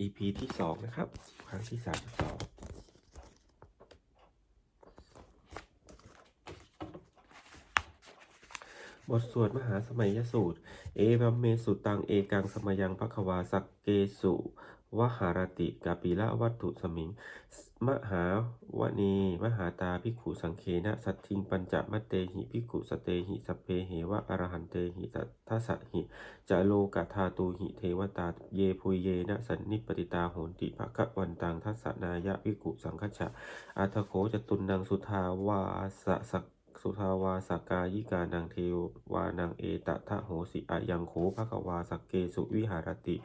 EP ที่สองนะครับ ครั้งที่สามสิบสองบทสวดมหาสมัยยสูตร เอวัมเมสุตัง เอกังสมยังพระควาสักเกสุวหารติกาปิละวัตถุสมิง มหาวณีมหาตาภิกขุสังเคนะสัตทิงปัญจมัตเตหิภิกขุสเตหิสเพเหวะอรหันเตหิสัทธสหิจะโลกธาตูหิเทวตาเยพุเยนะสันนิปติตาโหนติภคะวันตังทัสนายะภิกขุสังคชะอัทโขจตุนนังสุทาวาสสักสุทาวาสกายิกานังเทวานังเอตทะโหสิอายังโขภควาสักเกสุวิหารติ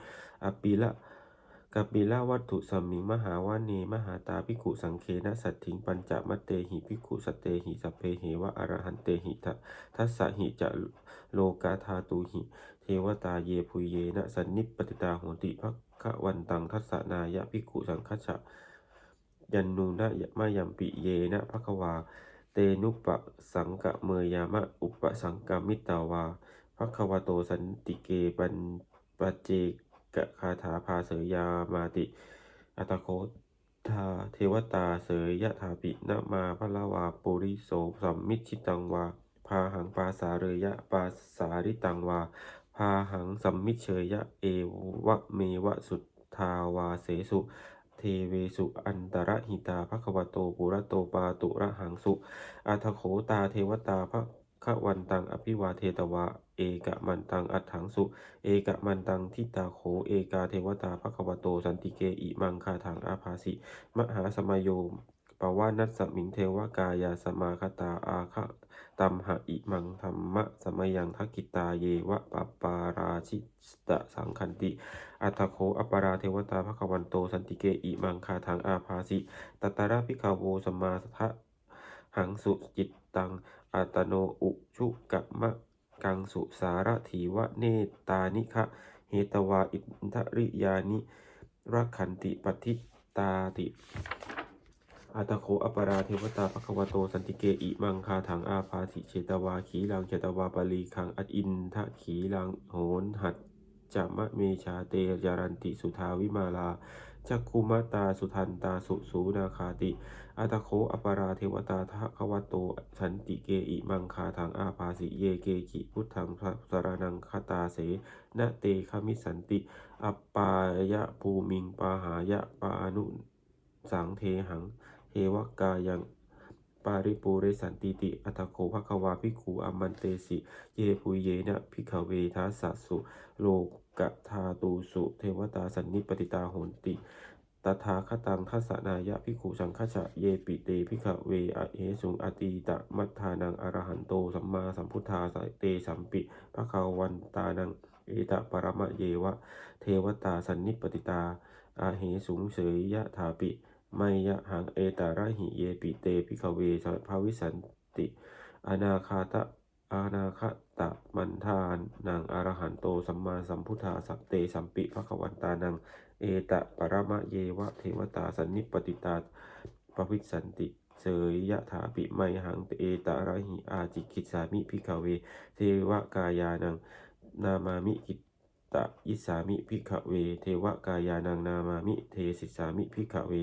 อปิละ กัปปิละวัตถุสมิงมหาวานีมหาตาภิกขุสังเคนะสัตถิงปัญจมัตเตหิภิกขุสเตหิสเพเหวะอรหันเตหิทะทัสสะหิจะโลกาธาตุหิ เทวตาเยพุเยนะสันนิปติตาโหติภคะวันตังทัสสนายะภิกขุสังคชะยันนูนะมายัมปิเยนะภควา เตนุปะสังกะเมยามะอุปสังกามิตาวาภควโตสันติเกปันปัจเจ กะคาถาภาเสยยามาติ อัตโคทาเทวตาเสยยะถาปินะมาพละวาปุริโสสัมมิชิตังวา พาหังปาสาเรยะปาสาริตังวา พาหังสัมมิเชยะเอวะเมวะสุทาวาเสสุ เทเวสุอันตรหิตาภควโตปุระโตปาตุระหังสุอัทโขตาเทวตาภควันตังอภิวาเทตวา เอกมันตังอัฏฐังสุ เอกมันตังทิตาโข เอกาเทวตาภควโตสันติเกอิมังคาถังอาภาสิ มหาสมโยปวานัสมิงเทวกายาสมาคตาอาคะตัมหะอิมังธรรมะสมยังทักกิตาเยวะปปาราชิตะสังคันติ อัตโขอปาราเทวตาภควันโตสันติเกอิมังคาถังอาภาสิตตระพิกาโวสมมาสทะหังสุจิตตังอัตโนอุชุกะมะ กังสุสารถีวะเนตานิคะเหตวาอินทริยานิรักขันติปฏิตาติอัตโคอปราเทวตาภควโตสันติเกอิมังคาถังอาภาสิเชตวาขีลังเชตวาปลีขังอัดอินทะขีลังโหนหัด จามะเมชาเตยารันติสุทาวิมาลาจักคุมตาสุทันตาสุสูนาคาติ อัตโคอปราเทวตาทะควโต สันติเกอิมังคาถังอาภาสิเยเกกิพุทธังพระสารนังคตาเสนเตคามิสันติ อัปปายะภูมิงปาหายะปานุสังเทหังเทวกายัง ปาริปูเรสันติติ อัตโขภควาภิขุอมันเตสิ เยปุยเยนะพิกเวทัสสสุโลกธาตูสุ เทวตาสันนิปติตาโหนติตถาคตังทัสสนายะภิขุสังฆชะเยปิเตภิกขเวอเหสุงอตีตะมัทธานังอรหันโตสัมมาสัมพุทธาสเตสัมปิภคาวันตานังเอตะปรมะเยวะ เทวตาสันนิปติตาอาเหสุงเสยยะถาปิ ไมยะหังเอตาระหิเยปิเตภิกขเวสภาวิสันติ อนาคาตะอานาคตะมันทานนางอรหันโตสัมมาสัมพุทธาสัพเตสัมปิภควันตานังเอตะปรมะเยวะเทวตาสันนิปติตาปวิสันติเสยยะถาปิไมหังเอตาระหิอาจิกิสามิพิกเว เทวกายานังนามามิกิต ตะยิสามิพิกเว เทวกายานังนามามิ เทสิสามิพิกเว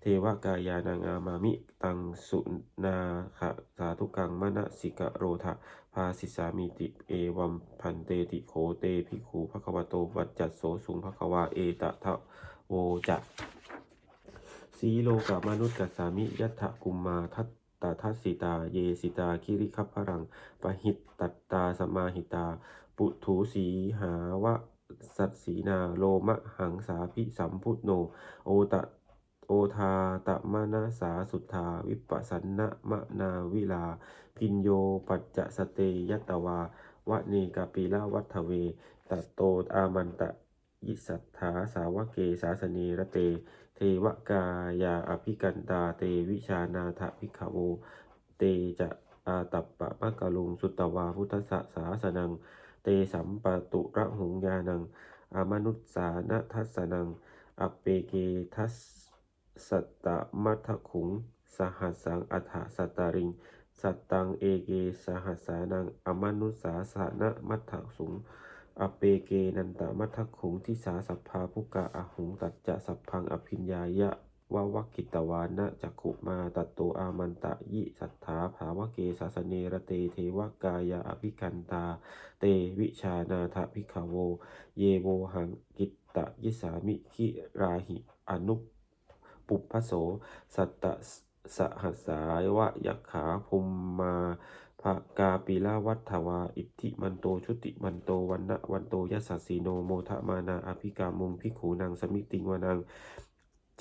เทวกายานังอามามิ ตังสุนาคสาธุกังมณสิกะโรทะภาสิสามิติเอวัมพันเตติโขเตภิขุภควโตวัจจัสโสสุงภควาเอตทะโวจะสีโลกามนุษย์กัสามิยัตถกุมมาทัตตาทัสสิตา เยสิตา คิริคัพพรังปหิตตัตตาสมาหิตา ปุถุสีหาวะ สัตสีนาโลมะหังสาพิสัมพุทโน โอตะโอทาตะมะนาสาสุทธาวิปัสสนะมะนาวิลา พินโยปัจจะสเตยตวาวะเนกาปีละวัฒเวตตโตอามันตะยิสัทธาสาวเกสาสเนระเต เทวกายาอภิกันตาเตวิชานาถภิกขโว เตจะอาตัปปะมะกะลุงสุตตวาพุทธสสาสนัง สัมปะตุระหุงยานัง อมนุสสานะทัสสนัง อเปเกทัสสตตมัทขุง สหัสังอัฏฐสตาริง สัตตังเอเกสหัสานัง อมนุสสาสานะมัทถสุงอเปเกนันตมัทขุงทิสาสัพพาภุกะอหุงตัจจะสัพพังอภิญญายะ วะวักกิตวานะจักขุมาตัตโตอามันตะยิสัทธาภาวะเกสาสเนระเตเทวกายาอภิคันตา เตวิชานาทภิกขโว เยโวหังกิตตะยิสามิคิราหิอนุปปุพโส สัตตะสหัสสายวะยักขาภุมมาภกาปิลาวัฏวา อิทธิมันโต ชุติมันโต วันนะวันโตยัสสีโน โมทะมานาอภิกามุงพิขูนางสมิติงวานัง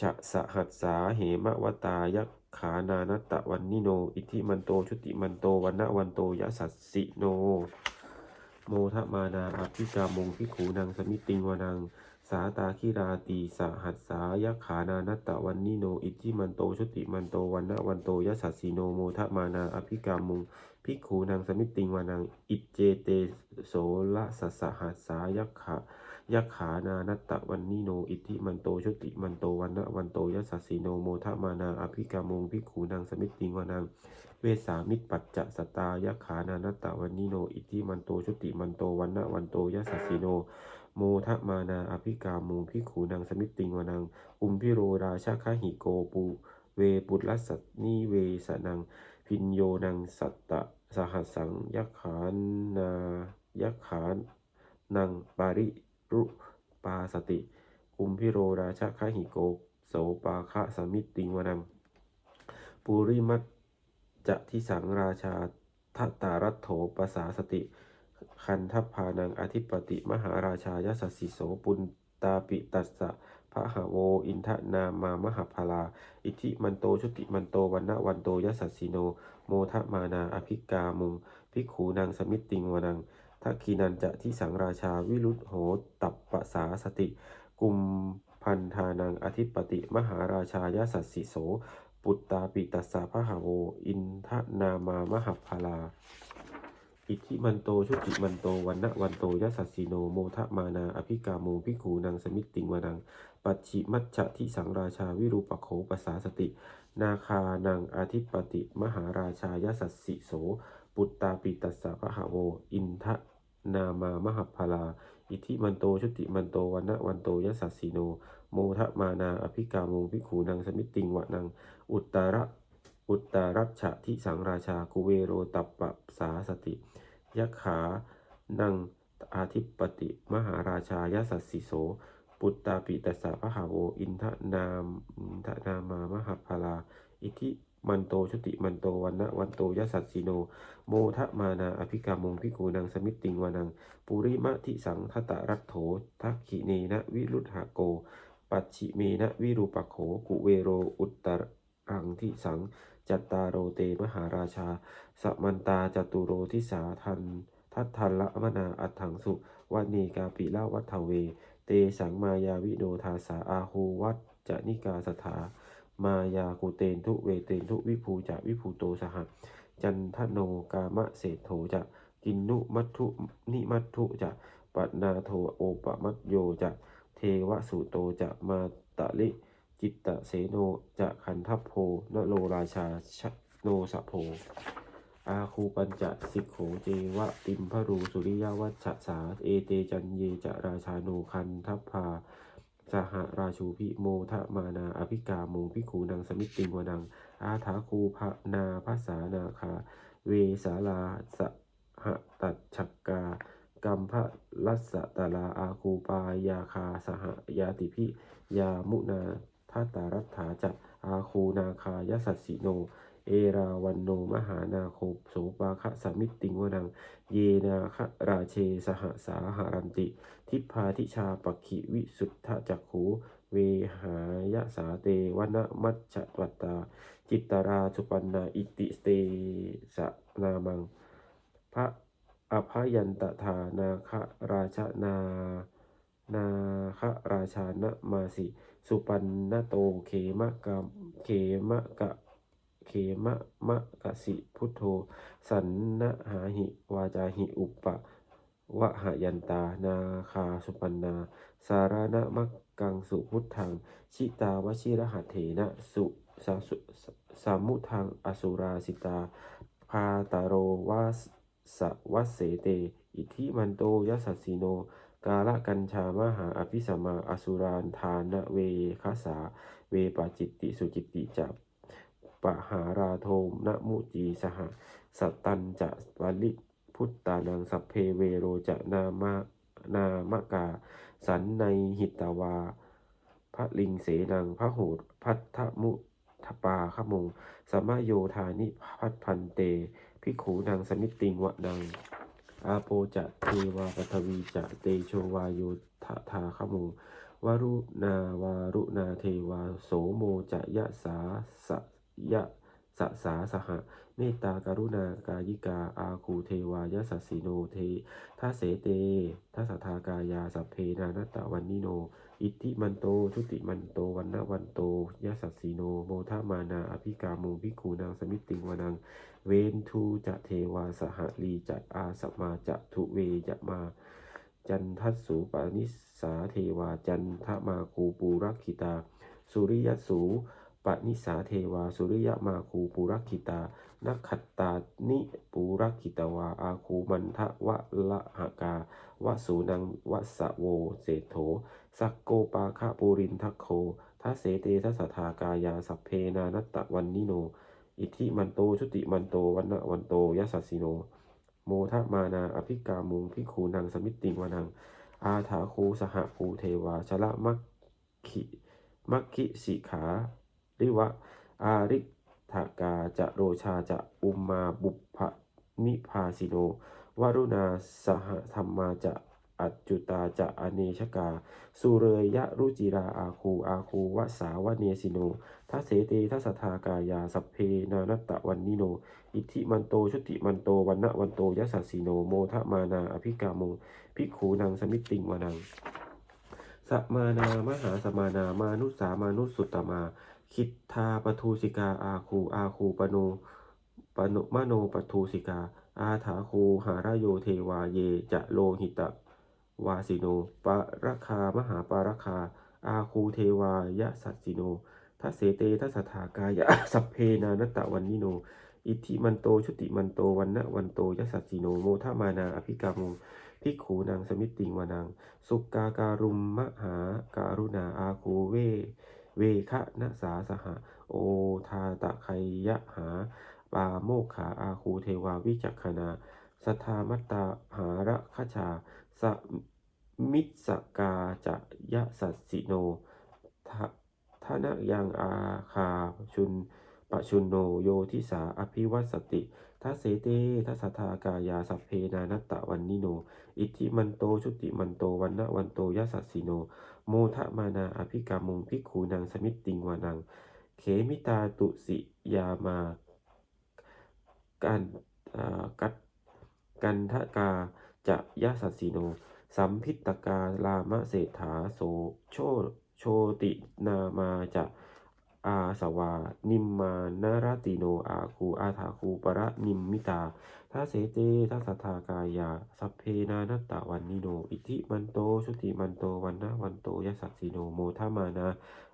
จะสหัสสาเหมะวตายักขานานัตตะวันนิโน อิทิมันโต ชุติมันโตวันนะวันโตยัสสสสิโน โมทะมานาอภิกามงพิขูนางสมิติงวานัง สาตาคิราตีสหัสสายกขานานัตตะวันนิโน อิทิมันโต ชุติมันโตวันนะวันโตยัสสสสีโน โมทะมานาอภิกามุง พิกขูนางสมิติงวานังอิเจเตโสละสัสหัสสายักขายักขานานัตตะวันนิโน อิทธิมันโตชุติมันโตวันนะวันโตยัสสีโนโมทะมานาอภิกามุงพิกขูนางสมิติงวานังเวสามิตปัจจะสตายักขานานัตตะวันนิโน อิทธิมันโตชุติมันโตวันนะวันโตยัสสีโนโมทะมานาอภิกามุงพิกขูนางสมิติงวานัง อุมพิโรราชาคหิโกปู เวปุตลัสสนิเวสนัง พินโยนังสัตตะ สหัสสังยักขานายักขานังปาริรุปาสติอุมพิโรราชาคหิโกโสปาคะสมิติงวานังปุริมัจจะทิสังราชาทัตารัตโถปสาสติ คันทัพพานังอธิปติมหาราชายสสสิโสปุณตาปิตัสสะ พระหาโว อินทนามามหาพลา อิทิมันโตชุติมันโตวันนะวันโตยสสสิโน โมทะมานาอภิกามุงภิกขูนางสมิตติงวนังทักคีนันจะทิสังราชาวิรุธโหตับปปสาสติ กุมพันธานังอธิปติมหาราชายสสสิโส ปุตตาปิตัสสะพะหาโว อินทนามามหาพลา อิทธิมันโตชุติมันโตวันนะวันโตยัสสสสีโนโมทะมานา อภิกาโมพิขูนางสมิตติงวานัง ปัจฉิมัจฉะทิสังราชาวิรูปโขปสาสติ นาคานังอธิปติมหาราชายสัสสิโส ปุตตาปิตัสสะพะหโว อินทนามามหาพลา อิทธิมันโตชุติมันโตวันนะวันโตยัสสสสีโน โมทะมานา อภิกาโมพิขูนางสมิตติงวะนัง อุตตระ อุตตรัชฉะทิสังราชากุเวโรตัปปะสาสติยักขานังอาทิปติ มหาราชายสัสสิโส ปุตตาปิตสะพะหาโว อินทนามอินทนามามหาพลา อิทิมันโตชุติมันโตวันนะวันโตยสัสสิโน โมทะมานาอภิกามงพิกูนังสมิตติงวานัง ปุริมะทิสังทตะรัตโถทักขิเนนะวิรุธหโก ปัจฉิเมนะวิรูปโขกุเวโรอุตตรังทิสัง จัตตารโรเตมหาราชา สมันตาจตุโรทิสาทัน ทัตทันละมนาอัฏฐังสุวันีกาปิลาวัฏเว เตสังมายาวิโนทาสาอาหูวัจจนิกาสถามายากุเตนทุเวเตนทุวิภูจะวิภูโตสหจันทโนกามะเศรษโถจะกินนุมัตถุนิมัตถุจะปัตนาโทโอปมัตโยจะเทวสุโตจะมาตะลิ จิตตเสโนจะขันทัพโพนโลราชาชโนสะโพ อาคูปัญจะสิกโขเจวะติมพรูสุริยวัชชะสาเอเตจันเยจะราชาโนคันทัพพาสหราชูพิโมทะมานาอภิกาโมพิคูนังสมิตติงวนัง อาถาคูภนาภาษานาคา เวสาลาสหตัดฉักกากัมพะลัสสะตาลาอาคูปายาคาสหยาติพิยามุนา ทัตตารัฐาจะอาคูนาคายสัสสิโน เอราวันโนมหานาโคโสปาคะสมิตติงวนัง เยนาคะราเชสหสาหารันติ ทิพาทิชาปักขิวิสุทธจักขูเวหายะสาเตวนะมัจจวัตตา จิตตาราสุปันนาอิติสเตสะนามัง พระอภยันตถานาคราชนา นาคราชานะมาสิ สุปันนโตเขมะกะเขมะกะเขมะมะกะสิพุทโธ สันนะหาหิวาจาหิอุปะวะหายันตานาคาสุปันนา สารณะมักกังสุพุทธัง ชิตาวชิรหัตเถนะสุสาสุสามุทังอสุราสิตา พาตาโรวาสวัสเสเต อิทิมันโตยสสสสิโน กาละกัญชามหาอภิสมาอสุรานทานะเวคสาเวปาจิตติสุจิตติจับปะหาราโทมนะมุจีสหสัตตันจะวลิพุตตานังสัพเพเวโรจะนามะนามกา สันในหิตวาพระลิงเสนังพระโหดพัทธมุทปาขมงสมโยธานิพัทพันเต พิขูนางสมิตติงวะนัง อาโปจะเทวาปทวีจะเตโชวาโยทะทาขโมวารุณาวารุณาเทวาโสโมจะยะสาสะยะสะสาสหะเมตตากรุณากายิกาอาคูเทวายะสัสสิโนเททัเสเตทัสทากายาสัพเพนานตะวันนิโน อิทธิมันโตชุติมันโตวันนวันโตยะสัสสีโนโมทามานาอภิกาโมภิกูนางสมิตติงวานัง เวนทูจะเทวาสหลีจะอาสมาจะทุเวจะมาจันทัสสูปานิสาเทวาจันทมาคูปูรักขิตา สุริยสูปนิสาเทวา สุริยมาคูปูรักขิตานักขัตตานิปูรักขิตวาอาคูมันทะวะละหกาวสูนังวัสะโวเศโถสักโกปาคะปูรินทัคโคทัเสเตทัสสทากายาสัพเพนานัตตะวันนิโน อิทธิมันโตชุติมันโตวันนะวันโตยัสสสิโน โมทะมานาอภิกามุงพิคูนังสมิตติงวานัง อาถาคูสหภูเทวาชละมัคคิมัคคิสิขาริวะ อาริทากาจะโรชาจะอุมมาบุพพนิพาสิโนวรุณาสหธรรมาจะ อัจจุตาจะอเนชกา สุเรยะรุจิราอาคูอาคูวสาวเนสิโนทัเสเตทัสสทากายาสัพเพนานัตตะวันนิโน อิทิมันโตชุติมันโตวันนะวันโตยัสสสีโนโมทะมานาอภิกาโมภิกขูนางสมิติงวานังสมานามหาสมานามานุสามานุสุตตมา คิทาปทูสิกาอาคูอาคูปโนปโนมโนปทูสิกา อาถาคูหารโยเทวาเยจะโลหิตะ วาสิโนปะระคามหาปาระคา อาคูเทวายะสัสสิโนทัเสเตทัสสทากายะสัพเพนานตะวันนิโน อิทิมันโตชุติมันโตวันนะวันโตยะสัสสิโนโมทามานาอภิกามุภิกขูนางสมิตติงวานังสุกาการุมมหาการุณาอาคูเว เวคะนะสาสหะโอทาตะไคยะหา ปาโมขาอาคูเทวาวิจักขณาสัทธามัตตาหาระคชา สมิสกาจะยะสัสสิโนทะนะยังอาคาชุนปะชุนโนโยทิสาอภิวัสสติทัสเสเตทัสทากายาสัพเพนานัตตะวันนิโน อิทิมันโตชุติมันโตวันนะวันโตยะสัสสิโน โมทะมานาอภิกามุงพิกขูนางสมิตติงวานัง เขมิตาตุสิยามากันอ่ากัตกันทกา จะยะสัสสิโน สัมพิตกาลามะเศรษฐาโสโชโชตินามาจะอาสวา นิมมานารติโนอาคูอาถาคูปะระนิมมิตาทัเสเตทัสทากายา สัพเพนานัตตะวันนิโน อิทิมันโตชุติมันโตวันนะวันโตยสัสสิโนโมทามานา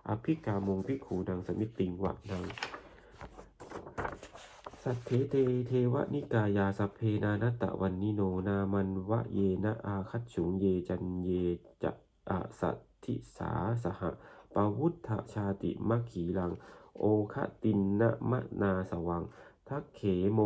อภิกามุงพิกขูนังสมิตติงวะนัง สัทเทเตเทวนิกายาสัพเพนานตะวันนิโนนามันวะเยนะอาคัจฉุงเยจันเยจะอาสัตทิสาสหะปวุฒชาติมัคขีลัง โอคตินนะมะนาสวัง ทักเขโม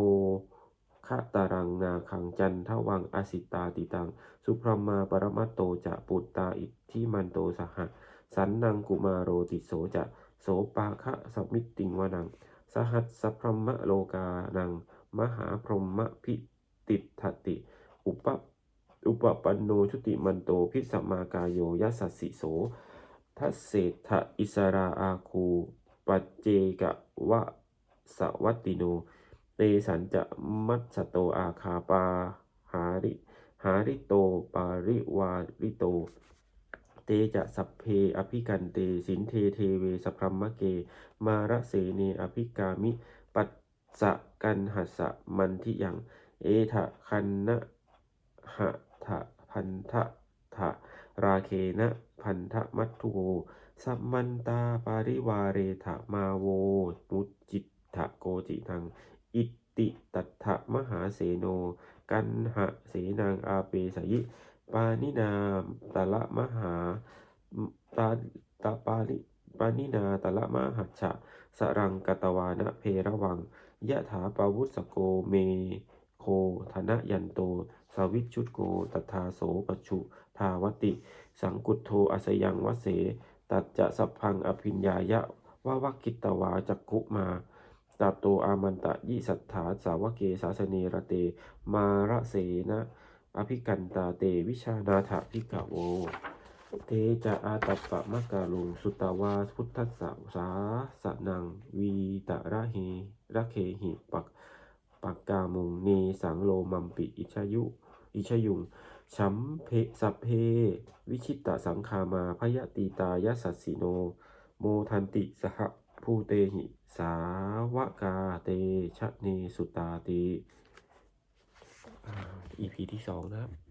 คะตารังนาคังจันทวังอสิตาติตัง สุพรมาปรมัตโตจะปุตตาอิทธิมันโตสหะ สันนังกุมาโรติโสจะโสปาคะสมิตติงวานัง สหัสสพรหมโลกานัง มหาพรหมพิติทติ อุปอุปปันโนชุติมันโตพิสัมมากายโยยัสสิโสทัสเศรษฐอิสราอาคูปัจเจกวะสวัตติโนเตสันจะมัตสโตอาคาปาหาริหาริโต ปาริวาริโต เตจะสัพเพอภิกันเตสินเทเทเวสพรหมเก มาระเสเนอภิกามิ ปัสสะกันหัสสะมันทิยัง เอทะคันนะหะทะพันทะทะราเคนะพันทะมัตถุโวสัมมันตาปาริวาเรถะมาโวมุจิตถะโกจิทัง อิตติตัทธะมหาเสโน กันหะเสนังอาเปสยิ ปานินาตะละมหาตาตาปาลิปานินาตะละมหัชชะสรังกตวานะเพระวังยะถาปาวุสโกเมโคธนะยันโต สวิชุดโกตถาโสปชุทาวติ สังกุตโทอสยังวเส ตัจจะสัพพังอภิญญายะวะวักคิตวาจักคุมาตัตโตอามันตะยิสัทธาสาวเกสาสเนระเต มาระเสนะ อภิกันตาเตวิชานาถาภิกขโวเทจะอาตัปปะมะกาลุงสุตาวาพุทธัสสะสาสนังวีตะระเฮระเคหิปักปักกามุงเนสังโลมัมปิอิชยุ อิชยุงชัมเพสัพเพ วิชิตตสังคามาพยติตายสัสสิโน โมทันติสหภูเตหิ สาวกาเตชะเนสุตาติ EP ที่สองนะครับ